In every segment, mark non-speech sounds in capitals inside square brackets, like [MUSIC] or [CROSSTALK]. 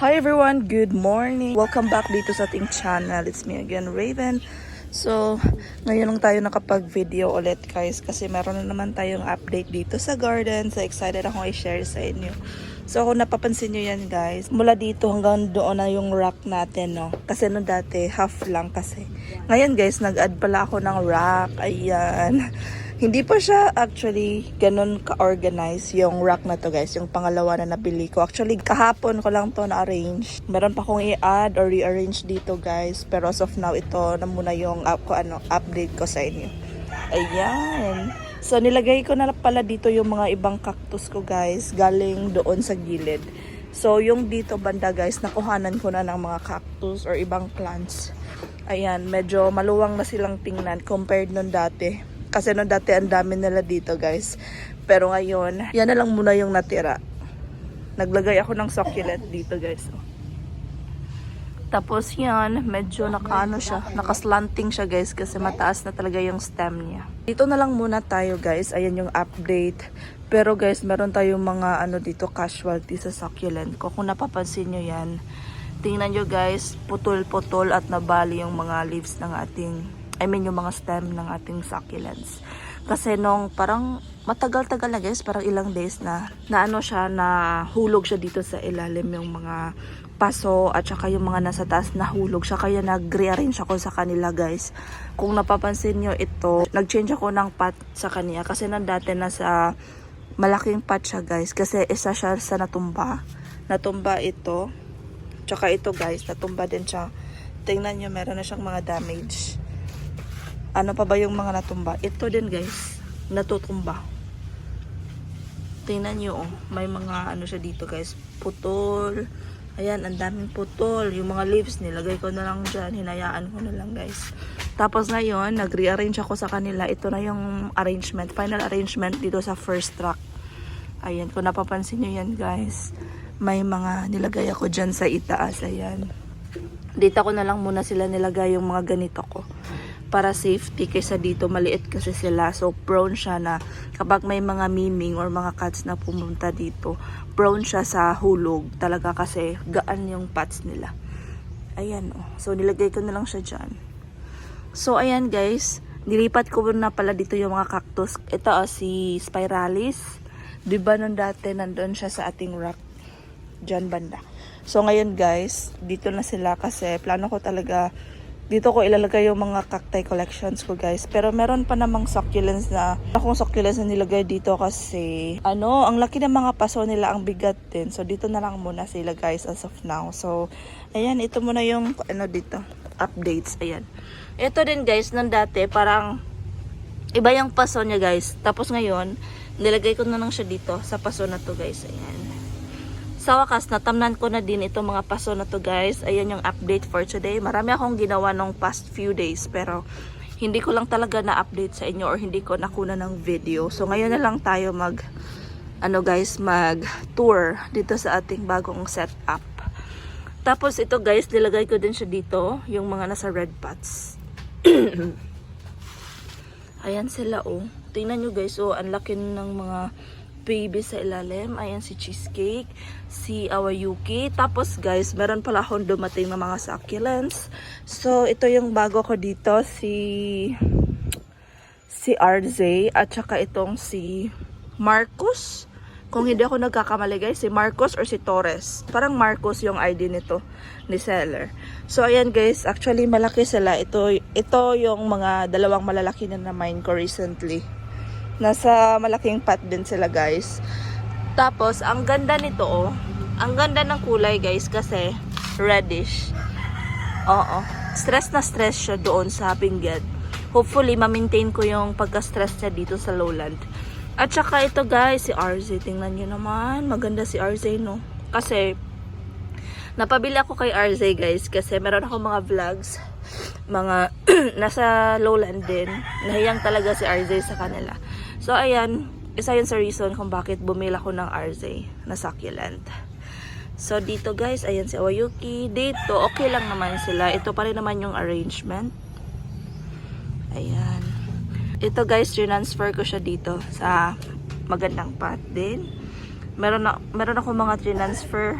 Hi everyone, good morning. Welcome back dito sa ating channel. It's me again, Raven. So, ngayon lang tayo nakapag-video ulit guys kasi meron na naman tayong update dito sa garden. So, excited akong i-share sa inyo. So, kung napapansin nyo yan guys, mula dito hanggang doon na yung rock natin, no? Kasi no dati, half lang kasi. Ngayon guys, nag-add pala ako ng rock. Ayan. Hindi pa siya actually ganun ka-organize yung rack na to guys, yung pangalawa na nabili ko. Actually, kahapon ko lang to na-arrange. Meron pa akong i-add or rearrange dito guys. Pero as of now, ito na muna yung up, ko, ano, update ko sa inyo. Ayan. So, nilagay ko na pala dito yung mga ibang cactus ko guys, galing doon sa gilid. So, yung dito banda guys, nakuhanan ko na ng mga cactus or ibang plants. Ayan, medyo maluwang na silang tingnan compared nun dati. Kasi nung dati ang dami nila dito guys. Pero ngayon, yan na lang muna yung natira. Naglagay ako ng succulent dito guys. Tapos yan, medyo nakaano siya, nakaslanting siya guys kasi mataas na talaga yung stem niya. Dito na lang muna tayo guys, ayan yung update. Pero guys, meron tayong mga ano dito casualty sa succulent ko. Kung napapansin nyo yan, tingnan nyo guys, putol-putol at nabali yung mga leaves ng ating, I mean yung mga stem ng ating succulents. Kasi nung parang matagal-tagal na guys, parang ilang days na, na ano siya, na hulog siya dito sa ilalim yung mga paso at saka yung mga nasa taas na hulog siya. Kaya nag-rearrange ako sa kanila guys. Kung napapansin nyo ito, nag-change ako ng pot sa kanya kasi nang dati nasa malaking pot siya guys. Kasi isa siya sa natumba. Natumba ito. Tsaka ito guys, natumba din siya. Tingnan nyo, meron na siyang mga damage. Ano pa ba yung mga natumba? Ito din guys, natutumba. Tingnan nyo, oh, may mga ano siya dito guys, putol. Ayan, ang daming putol. Yung mga leaves, nilagay ko na lang dyan. Hinayaan ko na lang guys. Tapos ngayon, nag-rearrange ako sa kanila. Ito na yung arrangement, final arrangement dito sa first track. Ayan, kung napapansin nyo yan guys, may mga nilagay ako dyan sa itaas. Ayan. Dito ko na lang muna sila nilagay yung mga ganito ko para safety kaysa dito maliit kasi sila. So prone siya na kapag may mga miming or mga cats na pumunta dito prone siya sa hulog talaga kasi gaan yung pots nila. Ayan oh. so nilagay ko na lang siya dyan. So ayan guys. Nilipat ko na pala dito yung mga cactus. Ito oh, si spiralis. Di ba nung dati nandun siya sa ating rock? Dyan banda. So ngayon guys dito na sila kasi plano ko talaga dito ko ilalagay yung mga cacti collections ko guys. Pero meron pa namang succulents na akong succulents na nilagay dito kasi ano, ang laki ng mga paso nila, ang bigat din. So dito na lang muna sila guys as of now. So ayan, ito muna yung ano dito, updates. Ayan. Ito din guys, nung dati parang iba yung paso niya guys. Tapos ngayon, nilagay ko na lang siya dito sa paso na to guys. Ayan. Sa wakas, natamnan ko na din itong mga paso na to guys. Ayan yung update for today. Marami akong ginawa nung past few days pero hindi ko lang talaga na-update sa inyo or hindi ko nakuna ng video. So ngayon na lang tayo mag ano guys, mag tour dito sa ating bagong setup. Tapos ito guys, nilagay ko din siya dito, yung mga nasa red pots. [CLEARS THROAT] Ayan sila oh. Tingnan nyo guys, oh, ang laki ng mga baby sa ilalim. Ayan si Cheesecake, si Awayuki. Tapos guys, meron pala akong dumating na mga succulents. So, ito yung bago ko dito, si si RZ at saka itong si Marcos. Kung hindi ako nagkakamali guys, si Marcos or si Torres. Parang Marcos yung ID nito ni seller. So ayan guys, actually malaki sila. Ito ito yung mga dalawang malalaki na na-mine ko recently. Nasa malaking pot din sila guys. Tapos, ang ganda nito oh. Ang ganda ng kulay guys kasi reddish. Oo. Stress na stress siya doon sa Benguet. Hopefully, ma-maintain ko yung pagka-stress niya dito sa lowland. At saka ito guys, si RZ. Tingnan nyo naman. Maganda si RZ no. Kasi, napabili ako kay RZ guys kasi meron ako mga vlogs mga [CLEARS THROAT] nasa lowland din nahiyang talaga si RZ sa kanila so ayan. Isa yun sa reason kung bakit bumila ko ng RZ na succulent. So dito guys. Ayan si Awayuki dito okay lang naman sila. Ito pa rin naman yung arrangement. Ayan. Ito guys. Transfer ko siya dito sa magandang pot din. Meron, na, meron ako mga transfer.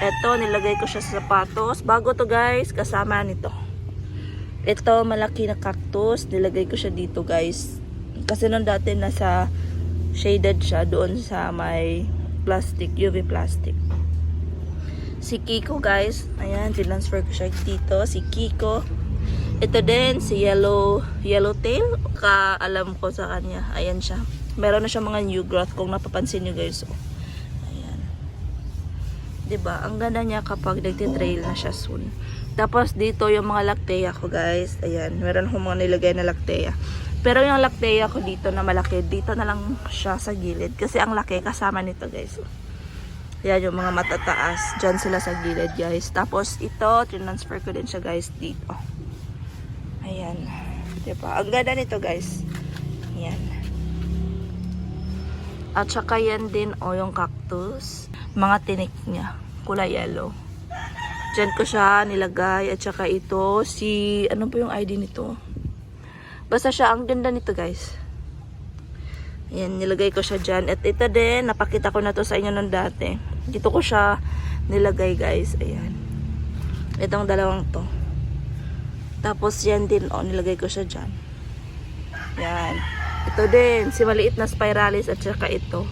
Ito, nilagay ko siya sa sapatos. Bago to guys, kasama nito. Ito, malaki na cactus. Nilagay ko siya dito guys. Kasi nung dati nasa shaded siya doon sa may plastic, UV plastic. Si Kiko guys, ayan, transfer ko siya dito. Si Kiko. Ito din, si Yellow, Yellowtail. Ka alam ko sa kanya. Ayan siya. Meron na siya mga new growth kung napapansin nyo guys. Oh. Ayan. ba Ang ganda niya kapag nagtitrail na siya soon. Tapos dito yung mga lactea ko guys. Ayan, meron akong mga nilagay na lactea. Pero yung lactea ko dito na malaki, dito na lang siya sa gilid. Kasi ang laki kasama nito guys. Yan yung mga matataas. Diyan sila sa gilid guys. Tapos ito, transfer ko din siya guys dito. Ayan. Diba? Ang ganda nito guys. Ayan. At saka yan din o yung cactus. Mga tinik niya. Kulay yellow. Diyan ko siya nilagay. At saka ito si... Ano po yung ID nito? Basta siya. Ang ganda nito guys. Ayan, nilagay ko siya dyan. At ito din, napakita ko na to sa inyo nung dati. Dito ko siya nilagay guys. Ayan. Itong dalawang to. Tapos yan din, oh, nilagay ko siya dyan. Yan. Ito din, si maliit na spiralis at saka ito.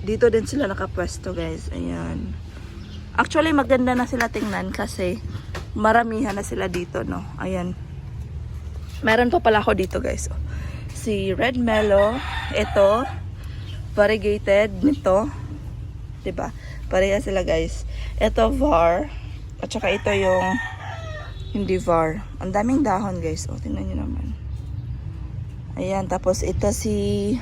Dito din sila nakapwesto guys. Ayan. Actually, maganda na sila tingnan kasi maramihan na sila dito, no? Ayan. Meron pa pala ako dito guys. Oh. Si Red Mellow, ito, variegated nito. 'Di ba? Pareha sila guys. Ito var at saka ito yung hindi var. Ang daming dahon guys. O, tingnan nyo naman. Ayan, tapos ito si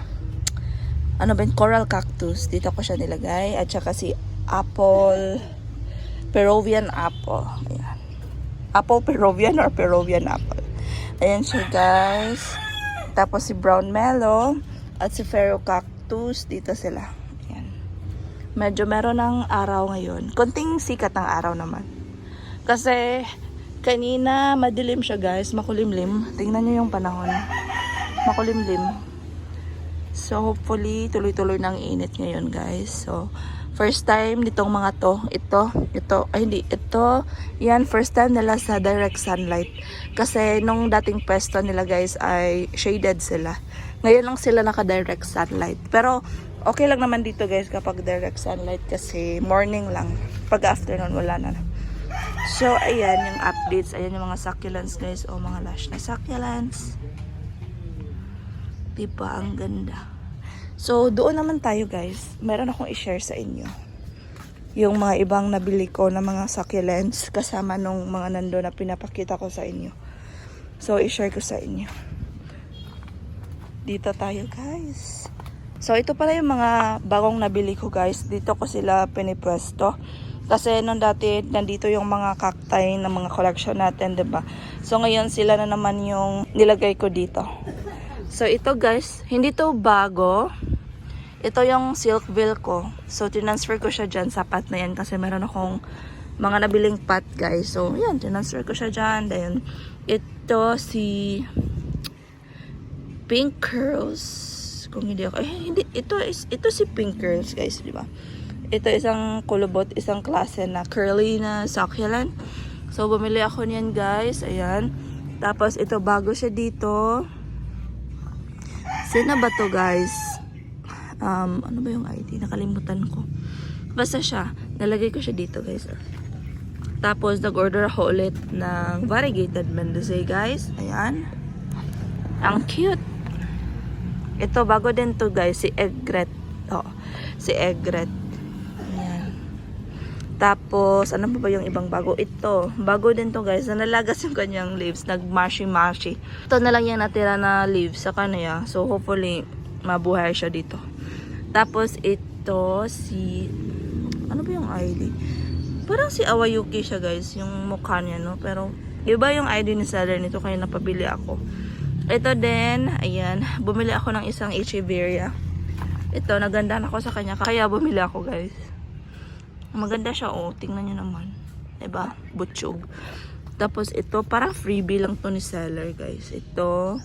ano ba yun? coral cactus. Dito ko siya nilagay. At saka si apple Peruvian apple. Ayan. Apple Peruvian or Peruvian apple. Ayan siya guys. Tapos si brown mellow at si Pharaoh cactus. Dito sila. Ayan. Medyo meron ng araw ngayon. Konting sikat ng araw naman. Kasi kanina madilim siya guys. Makulimlim. Tingnan nyo yung panahon. Makulimlim. So hopefully tuloy-tuloy ng init ngayon guys. So first time nitong mga to, ito, ito, ay hindi, ito, yan first time nila sa direct sunlight. Kasi nung dating pwesto nila guys ay shaded sila. Ngayon lang sila naka-direct sunlight. Pero okay lang naman dito guys kapag direct sunlight kasi morning lang. Pag afternoon wala na. So ayan yung updates, ayan yung mga succulents guys o mga lush na succulents. Diba? Ang ganda. So, doon naman tayo guys. Meron akong i-share sa inyo. Yung mga ibang nabili ko na mga succulents kasama nung mga nando na pinapakita ko sa inyo. So, i-share ko sa inyo. Dito tayo guys. So, ito pala yung mga bagong nabili ko guys. Dito ko sila pinipwesto. Kasi nung dati, nandito yung mga cacti ng mga collection natin, ba So, ngayon sila na naman yung nilagay ko dito. So, ito guys, hindi to bago. Ito yung Silkville ko. So, transfer ko siya dyan sa pot na yan kasi meron akong mga nabiling pot guys. So, yan, transfer ko siya dyan. Then, ito si Pink Curls. Kung hindi ako, eh, hindi, ito, is, ito si Pink Curls guys, di ba? Ito isang kulubot, isang klase na curly na succulent. So, bumili ako niyan guys. Ayan. Tapos, ito bago siya dito. Sino ba to guys? Um, ano ba yung ID? Nakalimutan ko. Basta siya. Nalagay ko siya dito guys. Tapos nag-order ako ulit ng variegated Mendoza guys. Ayan. Ang cute. Ito bago din to guys. Si Egret. Oh, si Egret. Tapos, ano pa ba yung ibang bago? Ito, bago din to guys. Nalagas yung kanyang leaves. Nag-mashy-mashy. Ito na lang yung natira na leaves sa kanya. So, hopefully, mabuhay siya dito. Tapos, ito, si... Ano ba yung ID? Parang si Awayuki siya guys. Yung mukha niya, no? Pero, iba yung ID ni seller nito. Kaya napabili ako. Ito din, ayan. Bumili ako ng isang Echeveria. Ito, naganda ako sa kanya. Kaya bumili ako guys. Maganda siya, oh. Tingnan nyo naman. Diba? Butchog. Tapos ito, parang freebie lang to ni seller, guys. Ito.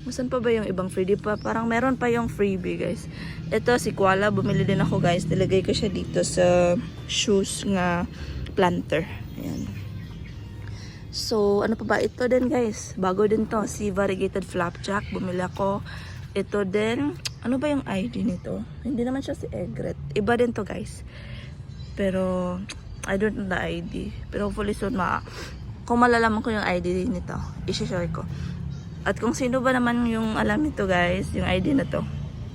Masan pa ba yung ibang freebie pa? Parang meron pa yung freebie, guys. Ito, si Kuala, bumili din ako, guys. Nilagay ko siya dito sa shoes nga planter. Ayan. So, ano pa ba? Ito din, guys. Bago din to. Si Variegated Flapjack. Bumili ako. Ito din. Ano ba yung ID nito? Hindi naman siya si Egret. Iba din to, guys. Pero, I don't know the ID. Pero hopefully soon, ma kung malalaman ko yung ID nito, isi-share ko. At kung sino ba naman yung alam nito guys, yung ID na to.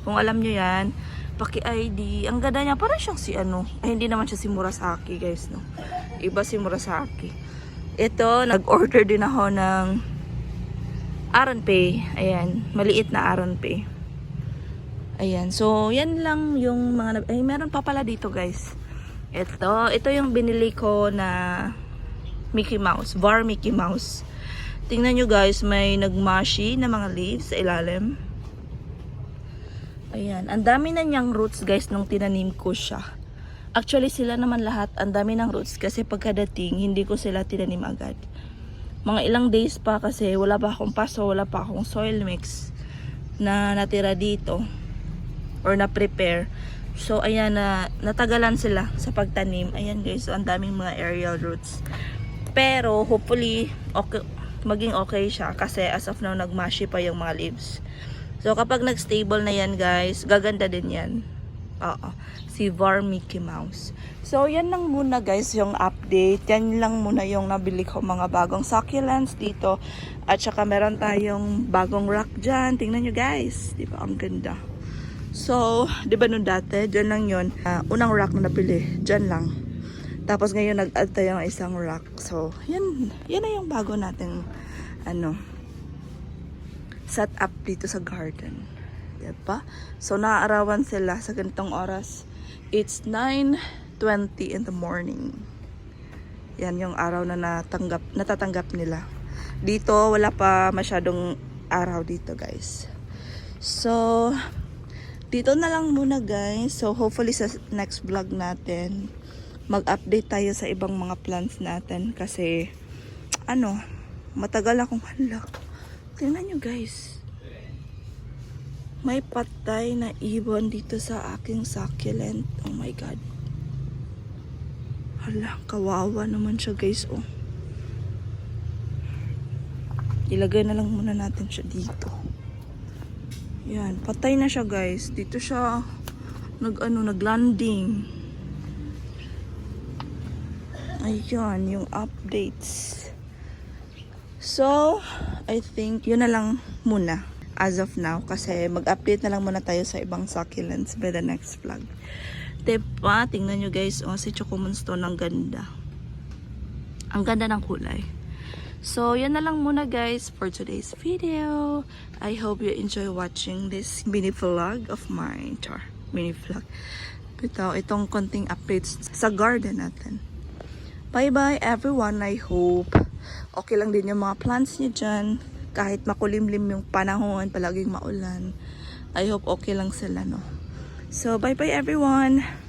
Kung alam nyo yan, paki-ID. Ang ganda niya, parang siyang si ano. Ay, hindi naman siya si Murasaki guys, no. Iba si Murasaki. Ito, nag-order din ako ng Aron Pay. Ayan, maliit na Aron Pay. Ayan, so yan lang yung mga, ay meron pa pala dito guys. Ito, ito yung binili ko na Mickey Mouse, Var Mickey Mouse. Tingnan nyo guys, may nagmashi na mga leaves sa ilalim. Ayan, ang dami na niyang roots guys nung tinanim ko siya. Actually sila naman lahat, ang dami ng roots kasi pagkadating hindi ko sila tinanim agad. Mga ilang days pa kasi wala pa akong paso, wala pa akong soil mix na natira dito or na prepare. So ayan na natagalan sila sa pagtanim. Ayan guys, so, ang daming mga aerial roots. Pero hopefully okay, maging okay siya kasi as of now nagmashi pa yung mga leaves. So kapag nag-stable na yan guys, gaganda din yan. Oo. Si Var Mickey Mouse. So yan lang muna guys yung update. Yan lang muna yung nabili ko mga bagong succulents dito. At saka meron tayong bagong rock dyan. Tingnan nyo guys. Di ba? Ang ganda. So, di ba nung dati, dyan lang yun. Ah, unang rock na napili, dyan lang. Tapos ngayon nag-add tayo ng isang rock. So, yan, yan na yung bago nating ano, set up dito sa garden. Diba? So, naaarawan sila sa ganitong oras. It's 9.20 in the morning. Yan yung araw na natanggap, natatanggap nila. Dito, wala pa masyadong araw dito, guys. So, dito na lang muna guys. So hopefully sa next vlog natin mag-update tayo sa ibang mga plans natin kasi ano, matagal akong hala. Tingnan nyo guys. May patay na ibon dito sa aking succulent. Oh my god. Hala, kawawa naman siya guys oh. Ilagay na lang muna natin siya dito. Yan, patay na siya guys. Dito siya nag ano, naglanding. Ayan, yung updates. So, I think yun na lang muna as of now kasi mag-update na lang muna tayo sa ibang succulents by the next vlog. Diba? Tingnan nyo guys, oh, si Choco Moonstone ang ganda. Ang ganda ng kulay. So, yan na lang muna guys for today's video. I hope you enjoy watching this mini vlog of mine. Char, mini vlog. Ito, itong konting updates sa garden natin. Bye-bye everyone. I hope okay lang din yung mga plants niyo dyan. Kahit makulimlim yung panahon, palaging maulan. I hope okay lang sila, no? So, bye-bye everyone.